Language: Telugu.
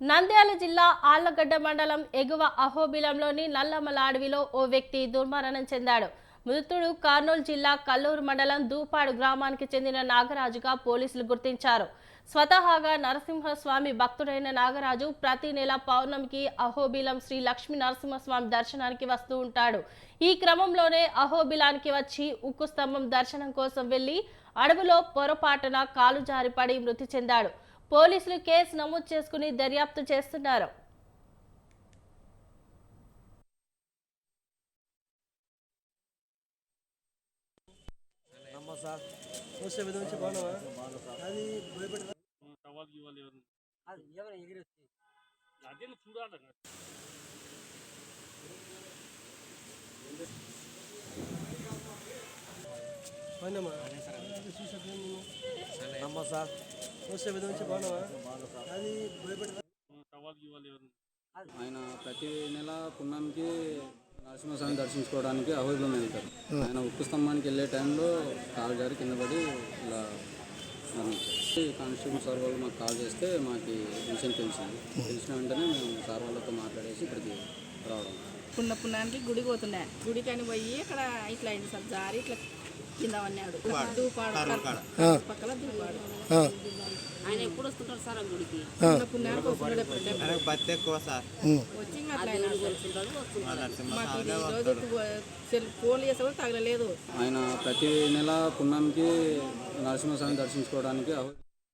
నంద్యాల జిల్లా ఆళ్ళగడ్డ మండలం ఎగువ అహోబిలంలోని నల్లమల అడవిలో ఓ వ్యక్తి దుర్మరణం చెందాడు. మృతుడు కర్నూలు జిల్లా కల్లూరు మండలం దూపాడు గ్రామానికి చెందిన నాగరాజుగా పోలీసులు గుర్తించారు. స్వతహాగా నరసింహస్వామి భక్తుడైన నాగరాజు ప్రతి నెల పౌర్ణమికి అహోబిలం శ్రీ లక్ష్మీ నరసింహస్వామి దర్శనానికి వస్తూ ఉంటాడు. ఈ క్రమంలోనే అహోబిలానికి వచ్చి ఉక్కు స్తంభం దర్శనం కోసం వెళ్ళి అడవిలో పొరపాటున కాలు జారిపడి మృతి చెందాడు. పోలీసులు కేసు నమోదు చేసుకుని దర్యాప్తు చేస్తున్నారు. అది భయపడి సవాల్ ఇవ్వాలి ఎవరు అది ఎవరు ఎగిరి వచ్చి అదే చూడాలి పోయినామా అమ్మ సార్. చూసే విధం నుంచి బాగున్నావా? అది భయపడి సవాల్ ఇవ్వాలి ఎవరు ఆయన ప్రతి నెల పుణ్యానికి నరసింహస్వామిని దర్శించుకోవడానికి అహోబిలం వెళ్తారు. ఆయన ఉక్కు స్తంభానికి వెళ్ళే టైంలో కాలు జారి కింద పడి ఇలా మరణించారు. కానిస్టేబుల్ సార్ వాళ్ళు మాకు కాల్ చేస్తే మాకు విషయం తెలిసింది. తెలిసిన వెంటనే మేము సార్ వాళ్ళతో మాట్లాడేసి ఇక్కడికి రావడం. పున్న పున్నానికి గుడికి పోతుండే గుడికి అని పోయి అక్కడ ఇట్లా అయింది సార్ జారి ఇట్లా దూపాడు దూపాడు ఆయన ఎప్పుడు వస్తుంటారు సార్ ఆ. గుడికి భక్తి ఎక్కువ సార్. వచ్చి తగలలేదు. ఆయన ప్రతి నెల పుణ్యానికి నరసింహస్వామిని దర్శించుకోవడానికి